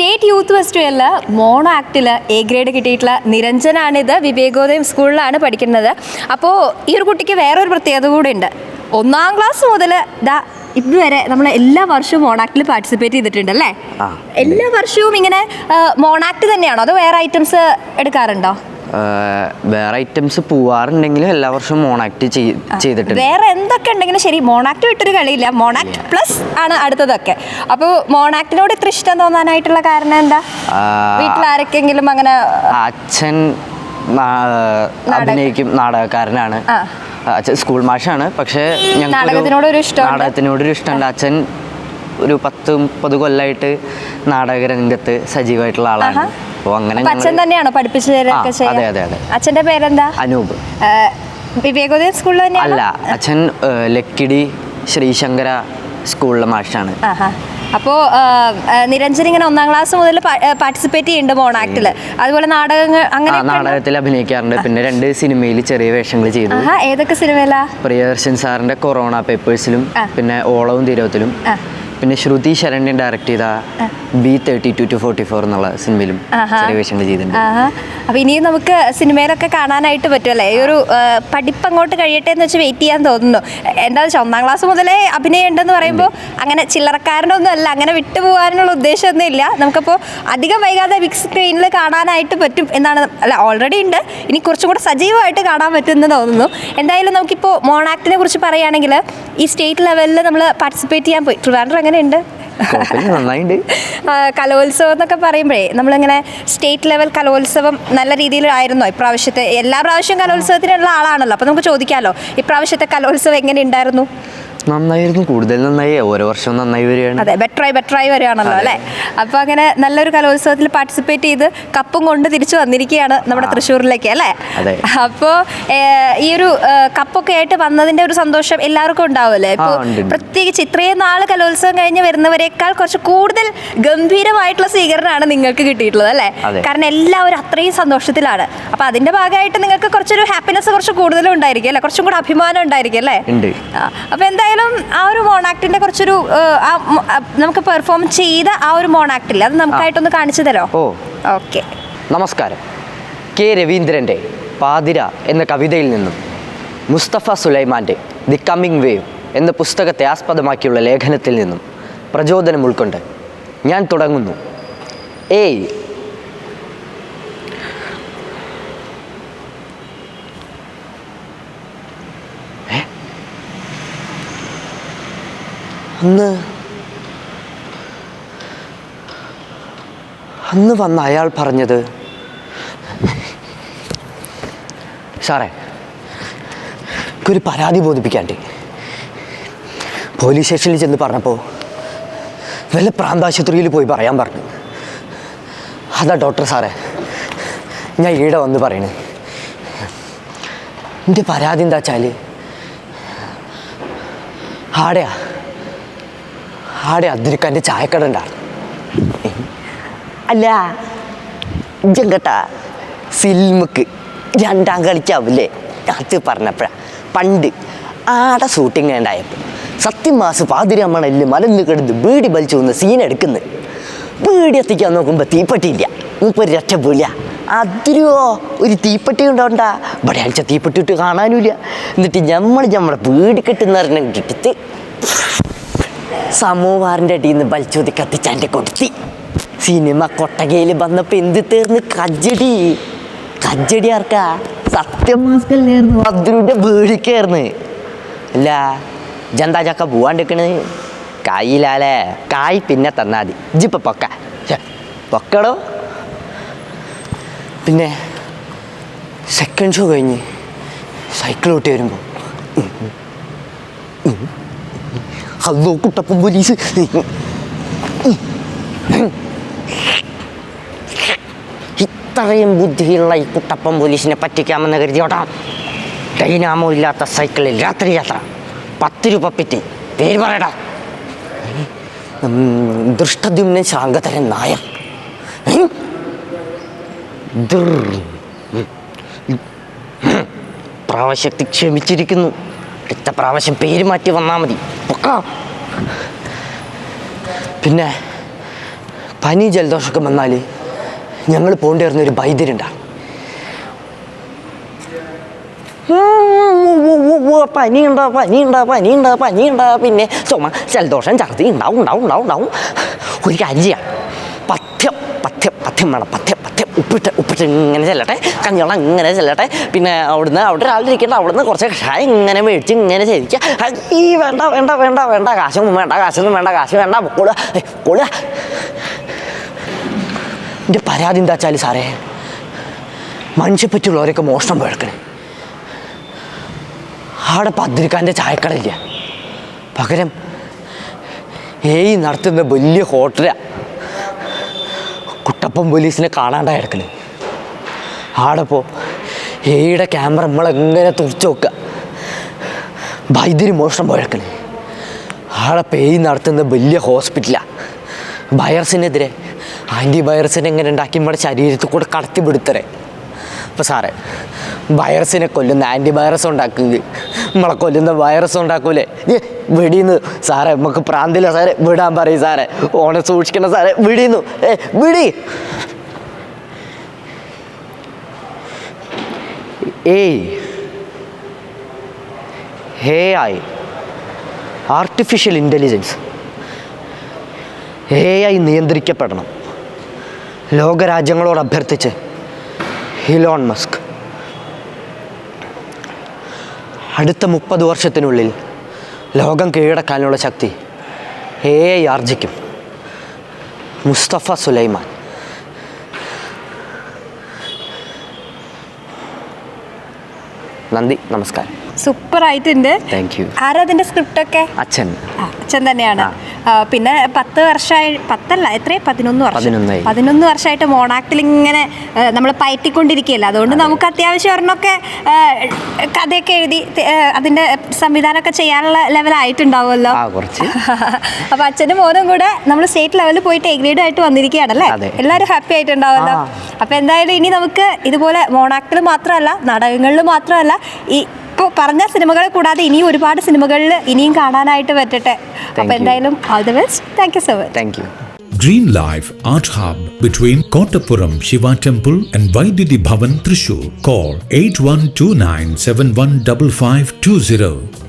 State youth ഫെസ്റ്റിവലിൽ mono ആക്ടിൽ A grade കിട്ടിയിട്ടുള്ള നിരഞ്ജനാണിത്. വിവേകോദയം സ്കൂളിലാണ് പഠിക്കുന്നത്. അപ്പോൾ ഈ ഒരു കുട്ടിക്ക് വേറൊരു പ്രത്യേകത കൂടെ ഉണ്ട്. ഒന്നാം ക്ലാസ് മുതൽ ദാ ഇതുവരെ നമ്മൾ എല്ലാ വർഷവും മോണാക്ടിൽ പാർട്ടിസിപ്പേറ്റ് ചെയ്തിട്ടുണ്ട് അല്ലേ? എല്ലാ വർഷവും ഇങ്ങനെ മോണാക്ട് തന്നെയാണോ? അതോ വേറെ ഐറ്റംസ് എടുക്കാറുണ്ടോ? വേറെ ഐറ്റംസ് പോവാറുണ്ടെങ്കിലും എല്ലാ വർഷവും മോണാക്ട് ചെയ്തിട്ടുണ്ട്. വേറെ എന്തൊക്കെ ഉണ്ടെങ്കിലും ശരി മോണാക്ട് വിട്ടൊരു കളിയില്ല. മോണാക്ട് പ്ലസ് ആണ് അടുത്തതൊക്കെ. അപ്പോൾ മോണാക്ടിനോട് ഇത്ര ഇഷ്ടം തോന്നാനായിട്ടുള്ള കാരണം എന്താ? വീട്ടിൽ ആരൊക്കെങ്കിലും അങ്ങനെ അച്ഛൻ അഭിനയിക്കും നാടകക്കാരനാണ്. അച്ഛൻ സ്കൂൾ മാഷാണ്. പക്ഷേ നാടകത്തിനോടൊരു ഇഷ്ടമുണ്ട്. നാടകത്തിനോടൊരു ഇഷ്ടമുണ്ട്. അച്ഛൻ ഒരു പത്ത് മുപ്പത് കൊല്ലമായിട്ട് നാടക രംഗത്ത് സജീവമായിട്ടുള്ള ആളാണ്. അപ്പോൾ അങ്ങനെ അപ്പൊ അച്ഛൻ തന്നെയാണോ പഠിപ്പിച്ചു തരൊക്കെ അതെ, അതെ, അതെ. അച്ഛന്റെ പേരെന്താ? അനൂപ്. വിവേകോദയ സ്കൂളിൽ അല്ല അച്ഛൻ ലക്കിടി ശ്രീശങ്കര സ്കൂളിലെ മാഷാണ്. അപ്പോ അപ്പോൾ നിരഞ്ജൻ ഇങ്ങനെ ഒന്നാം ക്ലാസ് മുതൽ പാർട്ടിസിപ്പേറ്റ് ചെയ്യുന്നുണ്ട് മോണാക്ടിൽ അതുപോലെ നാടകങ്ങൾ അങ്ങനെ നാടകത്തിൽ അഭിനയിക്കാറുണ്ട്. പിന്നെ രണ്ട് സിനിമയിൽ ചെറിയ വേഷങ്ങൾ ചെയ്തു. ഏതൊക്കെ സിനിമയിലാ? പ്രിയദർശൻ സാറിന്റെ കൊറോണ പേപ്പേഴ്സിലും പിന്നെ ഓളവും തീരവത്തിലും. പിന്നെ ശ്രുതി ശരണ്യൻ ഡയറക്ട് ചെയ്ത B thirty two to forty four എന്നുള്ള സിനിമയിലും. ചെറിയ വേഷങ്ങൾ ചെയ്തിട്ടുണ്ട്. അപ്പൊ ഇനിയും നമുക്ക് സിനിമയിലൊക്കെ കാണാനായിട്ട് പറ്റുമല്ലേ ഈ ഒരു പഠിപ്പ് അങ്ങോട്ട് കഴിയട്ടെ എന്ന് വെച്ച് വെയിറ്റ് ചെയ്യാൻ തോന്നുന്നു. എന്താ വെച്ചാൽ ഒന്നാം ക്ലാസ് മുതലേ അഭിനയം ഉണ്ടെന്ന് പറയുമ്പോൾ അങ്ങനെ ചില്ലറക്കാരനൊന്നും അല്ല. അങ്ങനെ വിട്ടുപോകാനുള്ള ഉദ്ദേശമൊന്നും ഇല്ല. നമുക്കപ്പോൾ അധികം വൈകാതെ ബിഗ് സ്ക്രീനിൽ കാണാനായിട്ട് പറ്റും എന്നാണ് അല്ല ഓൾറെഡി ഉണ്ട്. ഇനി കുറച്ചും കൂടെ സജീവമായിട്ട് കാണാൻ പറ്റുമെന്ന് തോന്നുന്നു. എന്തായാലും നമുക്കിപ്പോൾ മോണാക്ടിനെ കുറിച്ച് പറയുകയാണെങ്കിൽ ഈ സ്റ്റേറ്റ് ലെവലിൽ നമ്മൾ പാർട്ടിസിപ്പേറ്റ് ചെയ്യാൻ പോയി. ട്രിവാൻഡ്രം എങ്ങനെയുണ്ട് കലോത്സവം എന്നൊക്കെ പറയുമ്പോഴേ നമ്മളിങ്ങനെ സ്റ്റേറ്റ് ലെവൽ കലോത്സവം നല്ല രീതിയിലായിരുന്നോ. ഇപ്രാവശ്യത്തെ എല്ലാ പ്രാവശ്യവും കലോത്സവത്തിനുള്ള ആളാണല്ലോ. അപ്പോൾ നമുക്ക് ചോദിക്കാമല്ലോ ഇപ്രാവശ്യത്തെ കലോത്സവം എങ്ങനെ ഉണ്ടായിരുന്നു? നന്നായിരുന്നു കൂടുതൽ നന്നായി. ഓരോ വർഷവും നന്നായി വരികയാണ്. അതെ ബെറ്ററായി ബെറ്ററായി വരികയാണല്ലോ അല്ലേ? അപ്പോൾ അങ്ങനെ നല്ലൊരു കലോത്സവത്തിൽ പാർട്ടിസിപ്പേറ്റ് ചെയ്ത് കപ്പും കൊണ്ട് തിരിച്ചു വന്നിരിക്കുകയാണ് നമ്മുടെ തൃശ്ശൂരിലേക്ക് അല്ലേ? അപ്പോ അപ്പോൾ ഈ ഒരു കപ്പൊക്കെ ആയിട്ട് വന്നതിന്റെ ഒരു സന്തോഷം എല്ലാവർക്കും ഉണ്ടാവുമല്ലേ? ഇപ്പോൾ ഉണ്ട്. പ്രത്യേകിച്ച് ഇത്രയും നാൾ കലോത്സവം കഴിഞ്ഞ് വരുന്നവരെക്കാൾ കുറച്ച് കൂടുതൽ ഗംഭീരമായിട്ടുള്ള സ്വീകരണമാണ് നിങ്ങൾക്ക് കിട്ടിയിട്ടുള്ളത് അല്ലേ. കാരണം എല്ലാവരും അത്രയും സന്തോഷത്തിലാണ്. അപ്പോൾ അതിന്റെ ഭാഗമായിട്ട് നിങ്ങൾക്ക് കുറച്ചൊരു ഹാപ്പിനെസ് കുറച്ച് കൂടുതലും ഉണ്ടായിരിക്കും അല്ലേ? കുറച്ചും കൂടെ അഭിമാനം ഉണ്ടായിരിക്കും അല്ലേ? അപ്പൊ അപ്പോൾ എന്തായാലും ആ ഒരു മോണാക്ടിന്റെ കുറച്ചൊരു നമുക്ക് പെർഫോം ചെയ്ത ആ ഒരു മോണാക്ടില്ല അത് നമുക്കായിട്ടൊന്ന് കാണിച്ചു തരോ? ഓ. ഓക്കെ. നമസ്കാരം. കെ രവീന്ദ്രന്റെ പാതിര എന്ന കവിതയിൽ നിന്നും മുസ്തഫ സുലൈമാന്റെ ദി കമ്മിങ് വേവ് എന്ന പുസ്തകത്തെ ആസ്പദമാക്കിയുള്ള ലേഖനത്തിൽ നിന്നും പ്രചോദനം ഉൾക്കൊണ്ട് ഞാൻ തുടങ്ങുന്നു. ഏയ് അന്ന് അന്ന് വന്ന അയാൾ പറഞ്ഞത് സാറേ ഒരു പരാതി ബോധിപ്പിക്കാണ്ട് പോലീസ് സ്റ്റേഷനിൽ ചെന്ന് പറഞ്ഞപ്പോൾ വല്ല പ്രാന്താശുപത്രിയിൽ പോയി പറയാൻ പറഞ്ഞു. അതാ ഡോക്ടർ സാറേ ഞാൻ ഈടെ വന്ന് പറയണേ. എന്റെ പരാതി എന്താ വെച്ചാൽ ആടെയാ. ആടെ അതിരിക്കാന്റെ ചായക്കട ഉണ്ടായിരുന്നു അല്ല ജങ്കട്ട ഫിൽമുക്ക് രണ്ടാം കളിക്കാവില്ലേ? അത് പറഞ്ഞപ്പോഴാ. പണ്ട് ആടെ ഷൂട്ടിങ് ഉണ്ടായപ്പോൾ സത്യം മാസ് പാതിരമ്മണൽ മലന്ന് കിടന്ന് ബീഡി വലിച്ചു വന്ന് സീൻ എടുക്കുന്നത് ബീഡി എത്തിക്കാൻ നോക്കുമ്പോൾ തീപ്പെട്ടിയില്ല. ഒരു രക്ഷ പോയില്ല അതിരോ ഒരു തീപ്പെട്ടി ഉണ്ടോണ്ടാ ഇവിടെ അടിച്ച തീപ്പെട്ടിട്ട് കാണാനുമില്ല. എന്നിട്ട് നമ്മൾ നമ്മളെ വീട് കിട്ടുന്ന കിട്ടിട്ട് സമൂഹാറിന്റെ അടിയിൽ നിന്ന് വലിച്ചൂതി കത്തിച്ചാന്റെ കൊടുത്തി സിനിമ കൊട്ടകയിൽ വന്നപ്പോൾ എന്ത് തീർന്ന്? കജ്ജടി. കജ്ജടി ആർക്കാ? സത്യം. മാസ്കല്ലായിരുന്നു വീടിക്കായിരുന്നു. അല്ല ജന്താ ചക്ക പോവാണ്ടിക്കണ് കായിലാലേ കായ് പിന്നെ തന്നാൽ മതി. ഇജിപ്പ പൊക്ക. പൊക്കടോ. പിന്നെ സെക്കൻഡ് ഷോ കഴിഞ്ഞ് സൈക്കിൾ ഓട്ടി വരുമ്പോൾ ഹലോ കുട്ടപ്പൻ പോലീസ് ഇത്രയും ബുദ്ധിയുള്ള ഈ കുട്ടപ്പൻ പോലീസിനെ പറ്റിക്കാമെന്ന് കരുതിയോടാ ഡൈനാമോ ഇല്ലാത്ത സൈക്കിളിൽ രാത്രി യാത്ര പത്ത് രൂപ പിറ്റ് പേര് പറയടാ ദൃഷ്ടദ്യുമ്നൻ ശാങ്കതരൻ നായർ. പ്രാവശ്യത്തിൽ ക്ഷമിച്ചിരിക്കുന്നു അടുത്ത പ്രാവശ്യം പേര് മാറ്റി വന്നാൽ മതി പൊക്കാം പിന്നെ പനി ജലദോഷമൊക്കെ വന്നാൽ ഞങ്ങൾ പോകേണ്ടി വരുന്ന ഒരു വൈദ്യരുണ്ടാണ് പനി ഉണ്ടാ പനി ഉണ്ടാ പിന്നെ ചുമ ജലദോഷം ഛർദി ഉണ്ടാവും ഉണ്ടാവും ഉണ്ടാവും ഉണ്ടാവും. ഒരു കാര്യം ചെയ്യാം. പഥ്യം പഥ്യം പഥ്യം വേണം പഥ്യം പഥ്യം. ഉപ്പിട്ട് ഉപ്പിട്ട് ഇങ്ങനെ ചെല്ലട്ടെ. കഞ്ഞിവെള്ളം ഇങ്ങനെ ചെല്ലട്ടെ. പിന്നെ അവിടുന്ന് അവിടെ ഒരാളിരിക്കേണ്ട അവിടുന്ന് കുറച്ച് കഷായം ഇങ്ങനെ മേടിച്ച് ഇങ്ങനെ ശരിക്കുക ഈ വേണ്ട വേണ്ട വേണ്ട വേണ്ട കാശൊന്നും വേണ്ട കാശൊന്നും വേണ്ട കാശ് വേണ്ട കൊള്ളുക കൊള്ളുക എന്റെ പരാതി എന്താ വെച്ചാൽ സാറേ? മനുഷ്യപ്പറ്റുള്ളവരൊക്കെ മോഷണം പോഴക്കണേ അവിടെ പദ്രിക്കാന്റെ ചായക്കടയില്ല? പകരം ഏയ് നടത്തുന്ന വലിയ ഹോട്ടലാ. കുട്ടപ്പൻ പോലീസിനെ കാണാണ്ടായി കിടക്കണേ ആടപ്പോ ഏയുടെ ക്യാമറ നമ്മളെങ്ങനെ തുറച്ചു നോക്കുക വൈദ്യുതി മോഷണം പോഴക്കണേ ആടെ പേയ് നടത്തുന്ന വലിയ ഹോസ്പിറ്റലാണ് വൈറസിനെതിരെ ആന്റി വൈറസിനെ എങ്ങനെ ഉണ്ടാക്കി നമ്മുടെ ശരീരത്തിൽ കൂടെ കടത്തി വിടുത്തരേ അപ്പോൾ സാറേ വൈറസിനെ കൊല്ലുന്ന ആന്റി വൈറസ് ഉണ്ടാക്കുക നമ്മളെ കൊല്ലുന്ന വൈറസ് ഉണ്ടാക്കൂലേ? വെടിയുന്നു. സാറേ നമുക്ക് പ്രാന്തില്ല സാറേ. വിടാൻ പറയും സാറേ. ഓണം സൂക്ഷിക്കണം സാറേ. വിടിയുന്നു. ഏ വിടി. ഏയ്. ഹേ ആയി ആർട്ടിഫിഷ്യൽ ഇന്റലിജൻസ് എ ആയി നിയന്ത്രിക്കപ്പെടണം. ലോകരാജ്യങ്ങളോട് അഭ്യർത്ഥിച്ച് ഹിലോൺ മസ്ക് അടുത്ത മുപ്പത് വർഷത്തിനുള്ളിൽ ലോകം കീഴടക്കാനുള്ള ശക്തി എ ഐ ആർജിക്കും മുസ്തഫ സുലൈമാൻ. നന്ദി നമസ്കാരം. സൂപ്പർ ആയിട്ടുണ്ട് താങ്ക് യു ആരാ അതിന്റെ സ്ക്രിപ്റ്റ് ഒക്കെ അച്ഛൻ അച്ഛൻ തന്നെയാണ്. പിന്നെ പത്ത് വർഷമായി പത്തല്ല എത്രയും പതിനൊന്ന് വർഷം. പതിനൊന്ന് വർഷമായിട്ട് മോണാക്ടിൽ ഇങ്ങനെ നമ്മൾ പയറ്റിക്കൊണ്ടിരിക്കുകയല്ല? അതുകൊണ്ട് നമുക്ക് അത്യാവശ്യം ഒരെണ്ണമൊക്കെ കഥയൊക്കെ എഴുതി അതിന്റെ സംവിധാനമൊക്കെ ചെയ്യാനുള്ള ലെവലായിട്ടുണ്ടാവുമല്ലോ. ആ കുറച്ച്. അപ്പൊ അച്ഛനും മോനും കൂടെ നമ്മൾ സ്റ്റേറ്റ് ലെവലിൽ പോയിട്ട് എഗ്രീഡ് ആയിട്ട് വന്നിരിക്കുകയാണല്ലേ. എല്ലാവരും ഹാപ്പി ആയിട്ടുണ്ടാവുമല്ലോ. ആ. അപ്പൊ എന്തായാലും ഇനി നമുക്ക് ഇതുപോലെ മോണാക്ടിൽ മാത്രമല്ല നാടകങ്ങളിൽ മാത്രമല്ല ഈ ഇപ്പോൾ പറഞ്ഞ സിനിമകളെ കൂടാതെ ഇനിയും ഒരുപാട് സിനിമകളിൽ ഇനിയും കാണാനായിട്ട് പറ്റട്ടെ. അപ്പോൾ എന്തായാലും all the best thank you so much thank you Green Life Art Hub between Kottapuram Shiva Temple and Vaidudi Bhavan Trishur. Call 8129 715520.